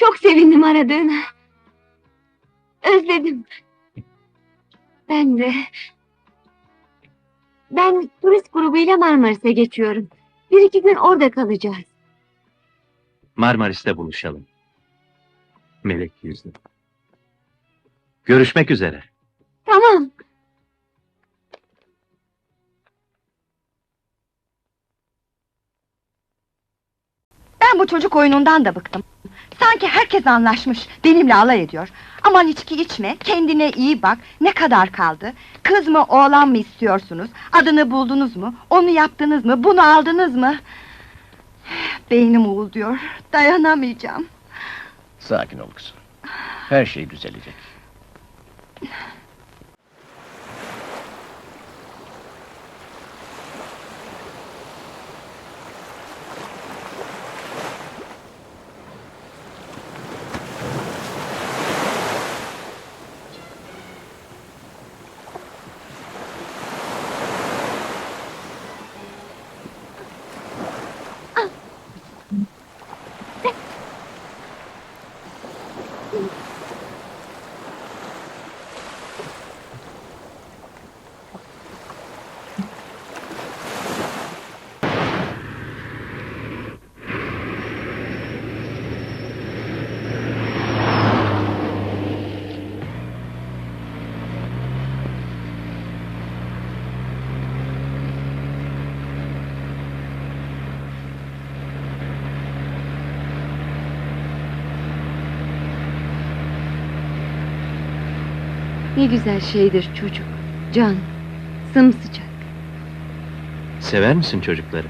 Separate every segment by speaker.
Speaker 1: Çok sevindim aradığına. Özledim. Ben de... Ben turist grubuyla Marmaris'e geçiyorum. Bir iki gün orada kalacağız.
Speaker 2: Marmaris'te buluşalım. Melek yüzlü. Görüşmek üzere.
Speaker 1: Tamam.
Speaker 3: Ben bu çocuk oyunundan da bıktım. Sanki herkes anlaşmış, benimle alay ediyor. Aman içki içme, kendine iyi bak, ne kadar kaldı? Kız mı, oğlan mı istiyorsunuz? Adını buldunuz mu? Onu yaptınız mı? Bunu aldınız mı? Beynim uğulduyor, dayanamayacağım.
Speaker 4: Sakin ol kızım. Her şey düzelecek.
Speaker 1: Ne güzel şeydir çocuk. Can. Sımsıcak.
Speaker 2: Sever misin çocukları?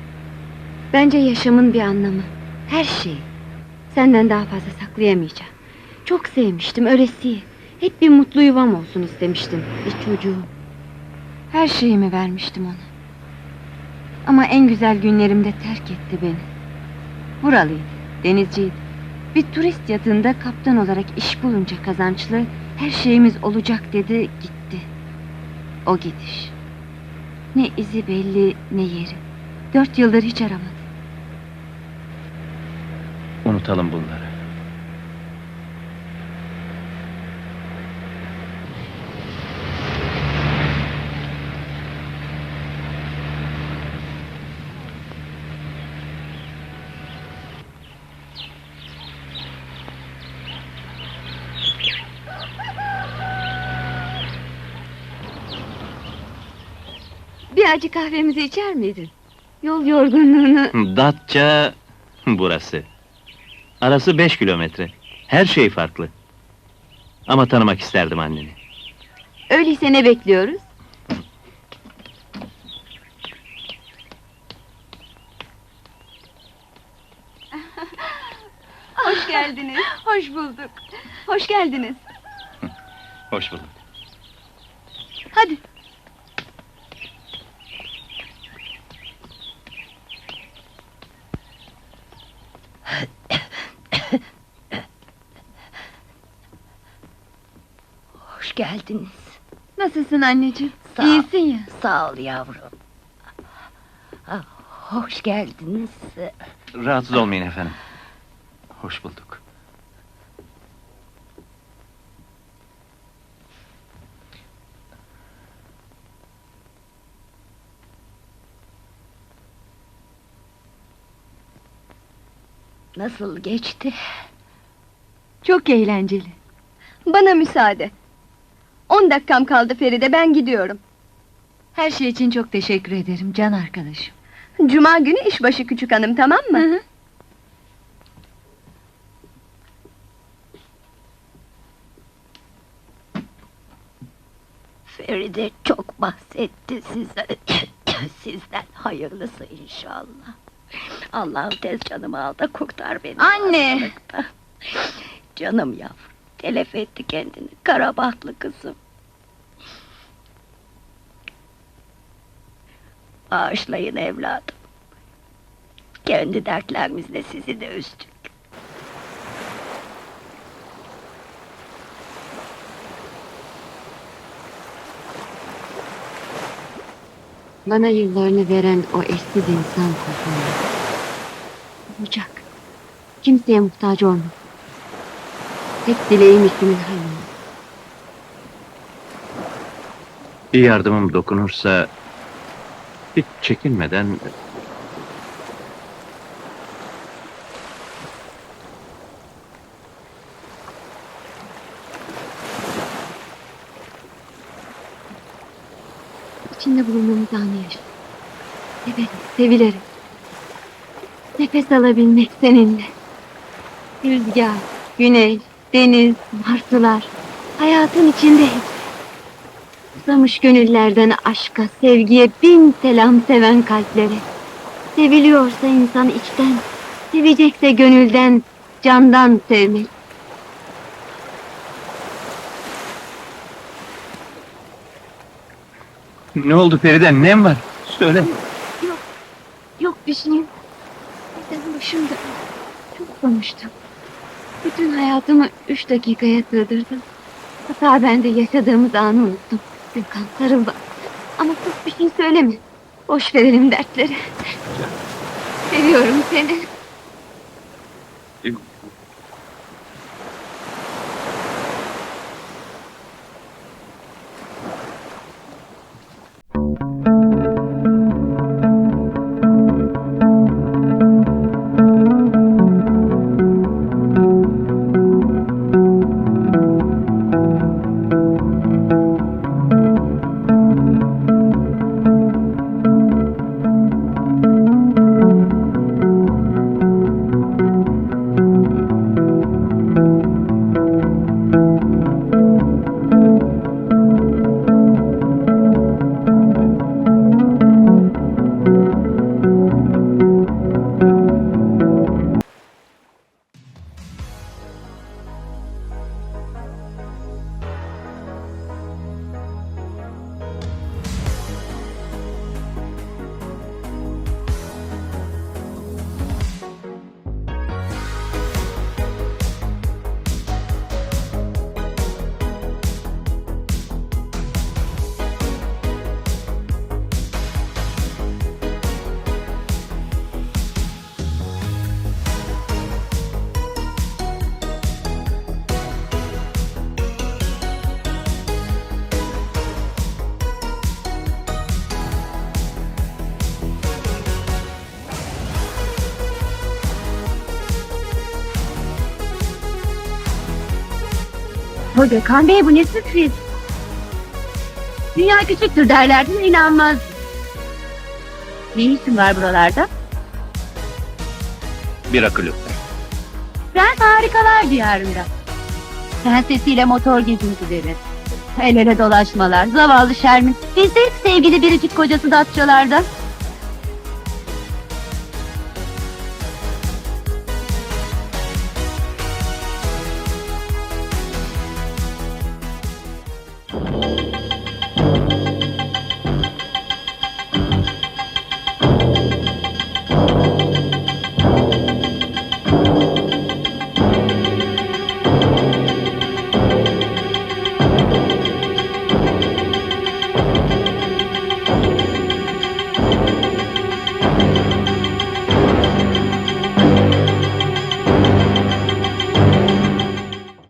Speaker 1: Bence yaşamın bir anlamı. Her şey. Senden daha fazla saklayamayacağım. Çok sevmiştim öylesiye. Hep bir mutlu yuvam olsun istemiştim. Bir çocuğum. Her şeyimi vermiştim ona. Ama en güzel günlerimde terk etti beni. Buralıydı, denizciydi. Bir turist yatında kaptan olarak iş bulunca kazançlı, her şeyimiz olacak dedi, gitti. O gidiş. Ne izi belli, ne yeri. Dört yıldır hiç aramadı.
Speaker 2: Unutalım bunları.
Speaker 1: Bir acı kahvemizi içer miydin? Yol yorgunluğunu...
Speaker 2: Datça burası. Arası beş kilometre. Her şey farklı. Ama tanımak isterdim anneni.
Speaker 1: Öyleyse ne bekliyoruz? Hoş geldiniz. Hoş bulduk. Hoş geldiniz.
Speaker 2: Hoş bulduk.
Speaker 1: Hadi.
Speaker 5: Hoş geldiniz.
Speaker 1: Nasılsın anneciğim?
Speaker 5: Sağ.
Speaker 1: İyisin ya.
Speaker 5: Sağ ol yavrum. Ah, hoş geldiniz.
Speaker 2: Rahatsız olmayın efendim. Hoş bulduk.
Speaker 5: Nasıl geçti?
Speaker 1: Çok eğlenceli.
Speaker 3: Bana müsaade. On dakikam kaldı Feride, ben gidiyorum.
Speaker 1: Her şey için çok teşekkür ederim can arkadaşım.
Speaker 3: Cuma günü işbaşı küçük hanım, tamam mı?
Speaker 1: Hı hı.
Speaker 5: Feride çok bahsetti size. Sizden hayırlısı inşallah. Allah'ım tez canımı al da kurtar beni.
Speaker 3: Anne!
Speaker 5: Canım yavrum. Telef etti kendini. Kara bahtlı kızım. Bağışlayın evladım. Kendi dertlerimizle sizi de üzdük.
Speaker 1: Bana yıllarını veren o eşsiz insan kurtuldu. Olacak. Kimseye muhtaç olma. Tek dileğim ismin hayırlı.
Speaker 2: Bir yardımım dokunursa hiç çekinmeden
Speaker 1: İçinde bulunduğumuz anı yaşa. Severiz, sevileriz. Nefes alabilmek seninle. Rüzgar, güneş, deniz, martılar. Hayatın içinde hepsi. Uzamış gönüllerden aşka, sevgiye bin selam seven kalplere. Seviliyorsa insan içten, sevecekse gönülden, candan sevmek.
Speaker 2: ne oldu Feride nem var? Söyle.
Speaker 1: Yok bir şeyim. Neden başım döndü. Çok konuştum. Bütün hayatımı üç dakikaya sığdırdım. Hatta ben de yaşadığımız anı unuttum. Sarıl bana. Ama sus bir şey söyleme. Boş verelim dertleri. Seviyorum seni.
Speaker 6: O Gökhan Bey bu ne sürpriz. Dünya küçüktür derlerdi de inanmaz. Ne işin var buralarda?
Speaker 2: Bir akıllı.
Speaker 6: Ben harikalar diyarında. Prensesiyle motor gezintileri. El ele dolaşmalar, zavallı Şermin. Biz de hep sevgili biricik kocası Datçalarda.